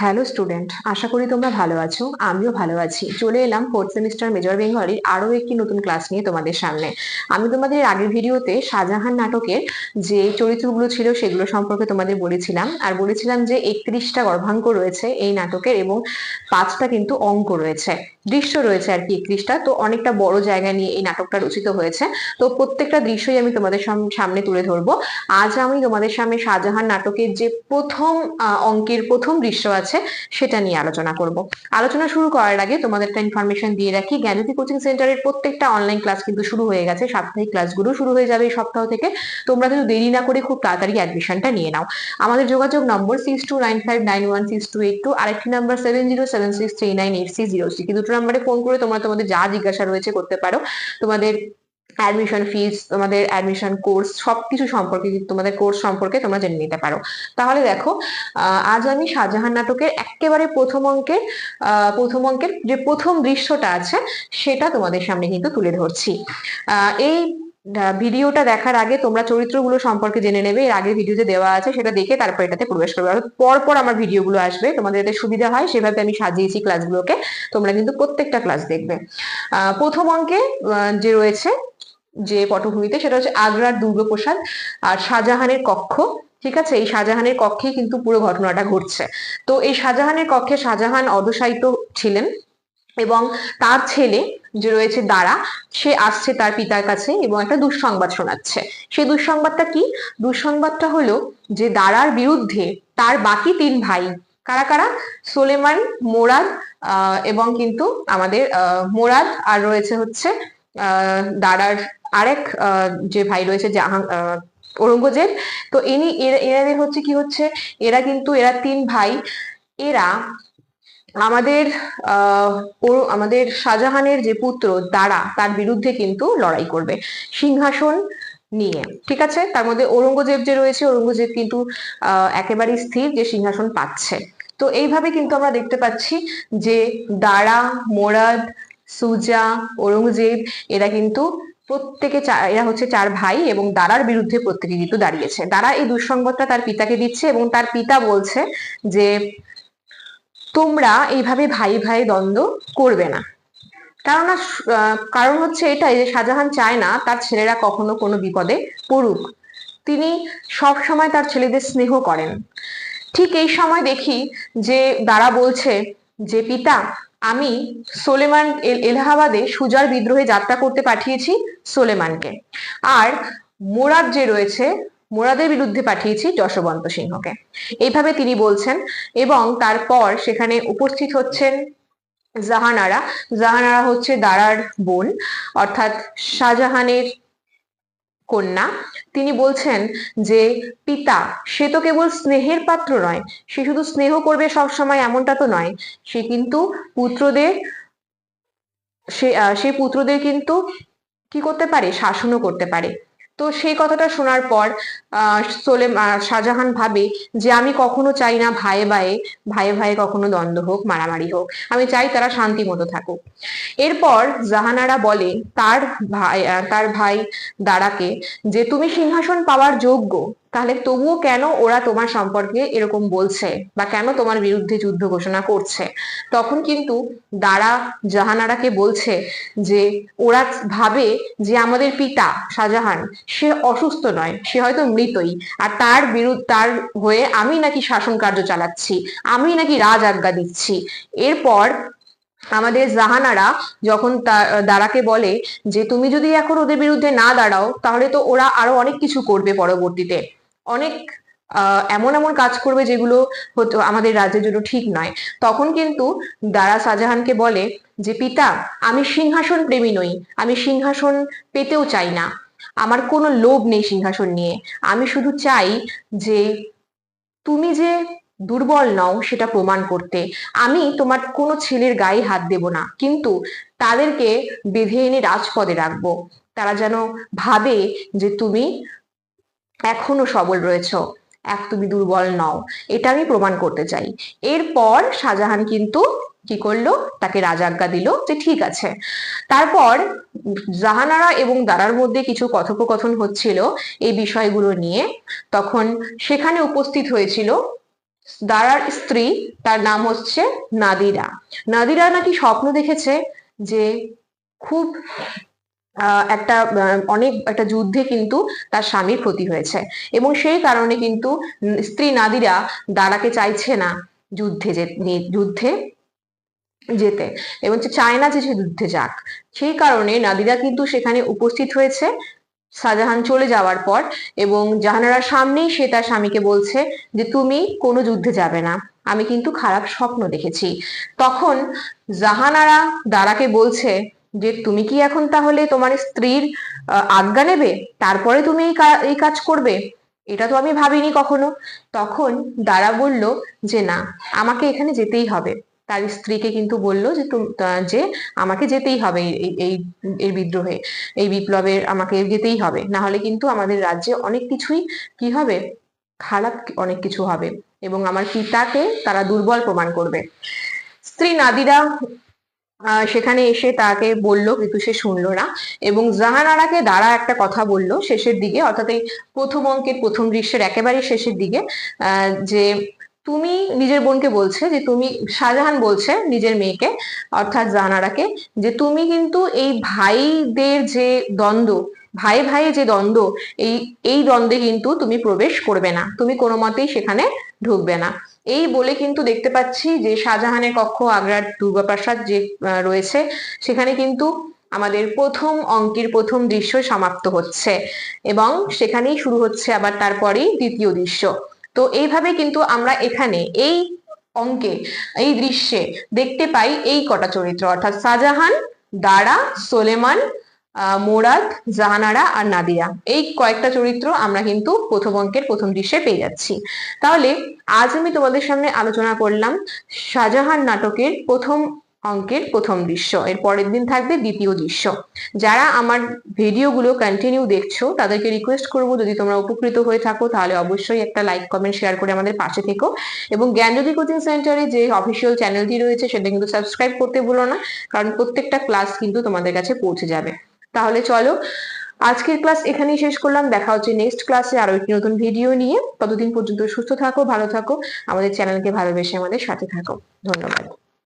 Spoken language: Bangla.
হ্যালো স্টুডেন্ট আশা করি তোমরা ভালো আছো, আমিও ভালো আছি। চলে এলাম ফোর্থ সেমিস্টার মেজর বেঙ্গলির আরও একটি নতুন ক্লাস নিয়ে তোমাদের সামনে। আমি তোমাদের আগের ভিডিওতে শাহজাহান নাটকের যে চরিত্রগুলো ছিল সেগুলো সম্পর্কে তোমাদের বলেছিলাম। আর বলেছিলাম যে একত্রিশটা গর্ভাঙ্ক রয়েছে এই নাটকের এবং পাঁচটা কিন্তু অঙ্ক রয়েছে। দৃশ্য রয়েছে আর কি একত্রিশটা। তো অনেকটা বড় জায়গা নিয়ে এই নাটকটা রচিত হয়েছে। তো প্রত্যেকটা দৃশ্যই আমি তোমাদের সামনে তুলে ধরবো। আজ আমি তোমাদের সামনে শাহজাহান নাটকের যে প্রথম অঙ্কের প্রথম দৃশ্য আছে, সেটা নিয়ে আলোচনা করব। আলোচনা শুরু করার আগে তোমাদের একটা ইনফরমেশন দিয়ে রাখি, জ্ঞানজ্যোতি কোচিং সেন্টারের প্রত্যেকটা অনলাইন ক্লাস কিন্তু শুরু হয়ে গেছে। সাপ্তাহিক ক্লাসগুলো শুরু হয়ে যাবে এই সপ্তাহ থেকে। তোমরা কিন্তু দেরি না করে খুব তাড়াতাড়ি অ্যাডমিশনটা নিয়ে নাও। আমাদের যোগাযোগ number six two nine five nine one six two eight two আরেকটি number seven zero seven six three nine eight six zero six নাম্বারে ফোন করে তোমরা তোমাদের যা জিজ্ঞাসা রয়েছে করতে পারো। তোমাদের অ্যাডমিশন ফিস তোমাদের অ্যাডমিশন কোর্স সবকিছু সম্পর্কে, তোমাদের কোর্স সম্পর্কে তোমরা জেনে নিতে পারো। তাহলে দেখো আজ আমি শাহজাহান নাটকের একেবারে প্রথম অঙ্কের প্রথম অঙ্কের যে প্রথম দৃশ্যটা আছে, সেটা তোমাদের সামনে কিন্তু তুলে ধরছি। এই ভিডিওটা দেখার আগে তোমরা চরিত্রগুলো সম্পর্কে জেনে নেবে। এর আগে ভিডিওতে দেওয়া আছে সেটা দেখে তারপর এটাতে প্রবেশ করবে। অর্থাৎ পর পর আমার ভিডিওগুলো আসবে। তোমাদের এতে সুবিধা হয়। সেভাবে আমি সাজিয়েছি ক্লাসগুলোকে তোমরা কিন্তু প্রত্যেকটা ক্লাস দেখবে। প্রথম অঙ্কে যে রয়েছে, যে পটভূমিতে, সেটা হচ্ছে আগ্রার দুর্গপ্রসাদ আর শাহজাহানের কক্ষ। ঠিক আছে? এই শাহজাহানের কক্ষেই কিন্তু পুরো ঘটনাটা ঘটছে। তো এই শাহজাহানের কক্ষে শাহজাহান অদশায়িত ছিলেন এবং তার ছেলে যে রয়েছে দারা সে আসছে তার পিতার কাছে এবং একটা দুঃসংবাদ শোনাচ্ছে। সেই দুঃসংবাদটা কি? দুঃসংবাদটা হলো যে দারার বিরুদ্ধে তার বাকি তিন ভাই, কারা কারা? সোলেমান, মোরাদ এবং কিন্তু আমাদের মোরাদ আর রয়েছে হচ্ছে দারার আরেক যে ভাই রয়েছে জাহাং ঔরঙ্গজেব। তো ইনি, এরা- হচ্ছে কি হচ্ছে? এরা কিন্তু, এরা তিন ভাই। এরা আমাদের আমাদের শাহজাহানের যে পুত্র দারা, তার বিরুদ্ধে কিন্তু লড়াই করবে। সিংহাসন নিয়ে, ঠিক আছে? তার মধ্যে ঔরঙ্গজেব যে রয়েছে, ঔরঙ্গজেব কিন্তু একেবারেই স্থির যে সিংহাসন পাচ্ছে। তো এইভাবে কিন্তু আমরা দেখতে পাচ্ছি যে দারা, মোরাদ, সুজা, ঔরঙ্গজেব, এরা কিন্তু প্রত্যেকে এরা হচ্ছে চার ভাই এবং দারার বিরুদ্ধে প্রত্যেকে কিন্তু দাঁড়িয়েছে। দারা এই দুঃসংবাদটা তার পিতাকে দিচ্ছে এবং তার পিতা বলছে যে তোমরা এইভাবে ভাই ভাই দ্বন্দ্ব করবে না। কারণ কারণ হচ্ছে এটাই যে শাহজাহান চায় না তার ছেলেরা কখনো কোনো বিপদে পড়ুক। তিনি সব সময় তার ছেলেদের স্নেহ করেন। ঠিক এই সময় দেখি যে দারা বলছে যে, পিতা, আমি সোলেমান এল- এলাহাবাদে সুজার বিদ্রোহে যাত্রা করতে পাঠিয়েছি সোলেমানকে। আর মোরাদ যে রয়েছে মোরাদের বিরুদ্ধে পাঠিয়েছি যশবন্ত সিংহকে। এইভাবে তিনি বলছেন এবং তারপর সেখানে উপস্থিত হচ্ছেন জাহানারা। জাহানারা হচ্ছে দারার বোন, অর্থাৎ শাহজাহানের কন্যা। তিনি বলছেন যে, পিতা, সে তো কেবল স্নেহের পাত্র নয়। সে শুধু স্নেহ করবে সব সময় এমনটা তো নয়। সে কিন্তু পুত্রদের, সে সেই পুত্রদের কিন্তু কি করতে পারে? শাসনও করতে পারে। তো সেই কথাটা শোনার পর সোলেম শাহজাহান ভাবে যে আমি কখনো চাই না ভাইয়ে ভাইয়ে ভাইয়ে ভাইয়ে কখনো দ্বন্দ্ব হোক, মারামারি হোক। আমি চাই তারা শান্তি মতো থাকুক। এরপর জাহানারা বলে, তার ভাই তার ভাই দারাকে যে, তুমি সিংহাসন পাওয়ার যোগ্য তাহলে তবুও কেন ওরা তোমার সম্পর্কে এরকম বলছে বা কেন তোমার বিরুদ্ধে যুদ্ধ ঘোষণা করছে? তখন কিন্তু দারা জাহানারাকে বলছে যে ওরা ভাবে যে আমাদের পিতা শাহজাহান, সে অসুস্থ নয়, সে হয়তো মৃতই। আর তার বিরুদ্ধে, তার হয়ে আমি নাকি শাসন কার্য চালাচ্ছি, আমি নাকি রাজ আজ্ঞা দিচ্ছি। এরপর আমাদের জাহানারা যখন দারাকে বলে যে, তুমি যদি এখন ওদের বিরুদ্ধে না দাঁড়াও, তাহলে তো ওরা আরও অনেক কিছু করবে পরবর্তীতে। অনেক এমন এমন কাজ করবে যেগুলো হতো আমাদের রাজ্যের জন্য ঠিক নয়। তখন কিন্তু দারা শাহজাহানকে বলে যে, পিতা, আমি সিংহাসন প্রেমী নই, আমি সিংহাসন পেতেও চাই না। আমার কোনো লোভ নেই সিংহাসন নিয়ে। আমি শুধু চাই যে, তুমি যে দুর্বল নও সেটা প্রমাণ করতে। আমি তোমার কোনো ছেলের গায়ে হাত দেব না, কিন্তু তাদেরকে বেঁধে এনে রাজপদে রাখব। তারা যেন ভাবে যে, তুমি এখনও সবল রয়েছো, এক তুমি দুর্বল নও, এটা আমি প্রমাণ করতে চাই। এরপর শাহজাহান কিন্তু কি করল? তাকে রাজাজ্ঞা দিল যে ঠিক আছে। তারপর জাহানারা এবং দারার মধ্যে কিছু কথোপকথন হচ্ছিল এই বিষয়গুলো নিয়ে। তখন সেখানে উপস্থিত হয়েছিল দারার স্ত্রী, তার নাম হচ্ছে নাদিরা। নাদিরা নাকি স্বপ্ন দেখেছে যে খুব একটা অনেক, একটা যুদ্ধে কিন্তু তার স্বামীর ক্ষতি হয়েছে। এবং সেই কারণে কিন্তু স্ত্রী নাদিরা দারাকে চাইছে না যুদ্ধে যে যুদ্ধে যেতে। এবং চায় না যে সে যুদ্ধে যাক। সেই কারণে নাদিরা কিন্তু সেখানে উপস্থিত হয়েছে, শাহজাহান চলে যাওয়ার পর। এবং জাহানারার সামনেই সে তার স্বামীকে বলছে যে, তুমি কোনো যুদ্ধে যাবে না। আমি কিন্তু খারাপ স্বপ্ন দেখেছি। তখন জাহানারা দারাকে বলছে যে তুমি কি এখন তাহলে তোমার স্ত্রীর আজ্ঞা নেবে? তারপরে তুমি এই কাজ করবে? এটা তো আমি ভাবিনি কখনো। তখন দারা বলল যে না, আমাকে এখানে যেতেই হবে। তার স্ত্রীকে কিন্তু বলল যে যে আমাকে যেতেই হবে এই এই বিদ্রোহে। এই বিপ্লবের আমাকে যেতেই হবে। না হলে কিন্তু আমাদের রাজ্যে অনেক কিছুই কি হবে? খারাপ অনেক কিছু হবে। এবং আমার পিতাকে তারা দুর্বল প্রমাণ করবে। স্ত্রী নাদিরা সেখানে এসে তাকে বলল কিন্তু সে শুনলো না এবং জাহানারাকে দ্বারা একটা কথা বলল শেষের দিকে, অর্থাৎ এই প্রথম অঙ্কের প্রথম দৃশ্যের একেবারে শেষের দিকে যে তুমি নিজের বোনকে বলছে যে তুমি, শাহজাহান বলছে নিজের মেয়েকে, অর্থাৎ জাহানারাকে, যে তুমি কিন্তু এই ভাইদের যে দ্বন্দ্ব, ভাই ভাই যে দ্বন্দ্ব, এই এই দ্বন্দ্বে কিন্তু তুমি প্রবেশ করবে না, তুমি কোনো মতেই সেখানে ঢুকবে না। এই বলে কিন্তু দেখতে পাচ্ছি যে শাহজাহানের কক্ষ, আগ্রার দুর্গাপ্রাসাদ যে রয়েছে, সেখানে কিন্তু আমাদের প্রথম অঙ্কের প্রথম দৃশ্য সমাপ্ত হচ্ছে এবং সেখানেই শুরু হচ্ছে আবার তারপরেই দ্বিতীয় দৃশ্য। তো এইভাবে কিন্তু আমরা এখানে এই অঙ্কে, এই দৃশ্যে দেখতে পাই এই কটা চরিত্র, অর্থাৎ শাহজাহান দারা সোলেমান মোরাদ, জাহানারা আর নাদিয়া। এই কয়েকটা চরিত্র আমরা কিন্তু প্রথম অঙ্কের প্রথম দৃশ্যে পেয়ে যাচ্ছি। তাহলে আজ আমি তোমাদের সামনে আলোচনা করলাম শাহজাহান নাটকের প্রথম অঙ্কের প্রথম দৃশ্য। এর পরের দিন থাকবে দ্বিতীয় দৃশ্য। যারা আমার ভিডিওগুলো কন্টিনিউ দেখছ, তাদেরকে রিকোয়েস্ট করব, যদি তোমরা উপকৃত হয়ে থাকো, তাহলে অবশ্যই একটা লাইক কমেন্ট শেয়ার করে আমাদের পাশে থেকো। এবং জ্ঞানজ্যোতি কোচিং সেন্টারে যে অফিসিয়াল চ্যানেলটি রয়েছে, সেটা কিন্তু সাবস্ক্রাইব করতে ভুলো না, কারণ প্রত্যেকটা ক্লাস কিন্তু তোমাদের কাছে পৌঁছে যাবে। তাহলে চলো, আজকের ক্লাস এখানেই শেষ করলাম। দেখা হচ্ছে নেক্সট ক্লাসে আরও একটি নতুন ভিডিও নিয়ে। ততদিন পর্যন্ত সুস্থ থাকো, ভালো থাকো। আমাদের চ্যানেলকে ভালোবেসে আমাদের সাথে থাকো। ধন্যবাদ।